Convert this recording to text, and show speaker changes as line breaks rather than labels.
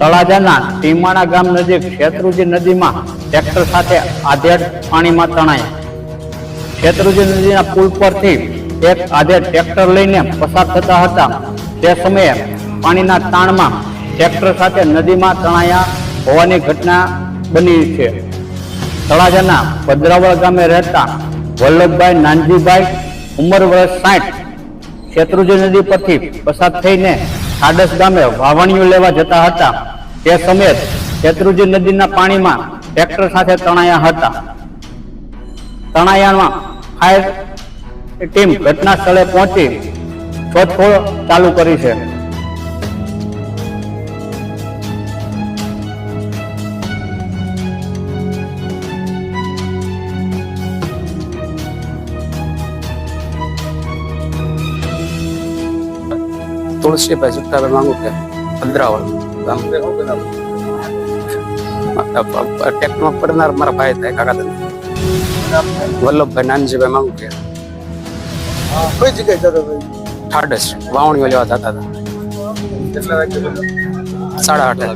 તળાજાના ટીમાણા ગામ નજીક શેત્રુજી નદીમાં ટ્રેક્ટર સાથે આધેડ પાણીમાં તણાયા. શેત્રુજી નદીના પુલ પરથી એક આધેડ ટ્રેક્ટર લઈને પસાર થતા હતા. તે સમયે પાણીના તાણમાં ટ્રેક્ટર સાથે નદીમાં તણાયા હોવાની ઘટના બની છે. તળાજાના ભદ્રાવળ ગામે રહેતા વલ્લભભાઈ નાનજીભાઈ, ઉંમર વર્ષ સાઠ, શેત્રુજી નદી પરથી પસાર થઈને સાડસ ગામે વાવણીઓ લેવા જતા હતા. તે સમયે શેત્રુજી નદીના પાણીમાં ટ્રેક્ટર સાથે તણાયા હતા. તણાયામાં ફાયર ટીમ ઘટના સ્થળે પહોંચી શોધખોળ ચાલુ કરી છે.
તુલસીભાઈ સુતાભાઈ માંગુ ભદ્રાવળ ગામ ટેકમાં પડનાર મારા ભાઈ થાય કાકા દાદા વલ્લભભાઈ નાનજીભાઈ માંગુ કે
કઈ જગ્યાએ જતો ભાઈ
ઠાડસ વાવણીઓ લેવા જતા હતા
કેટલા વાગે
સાડા આઠે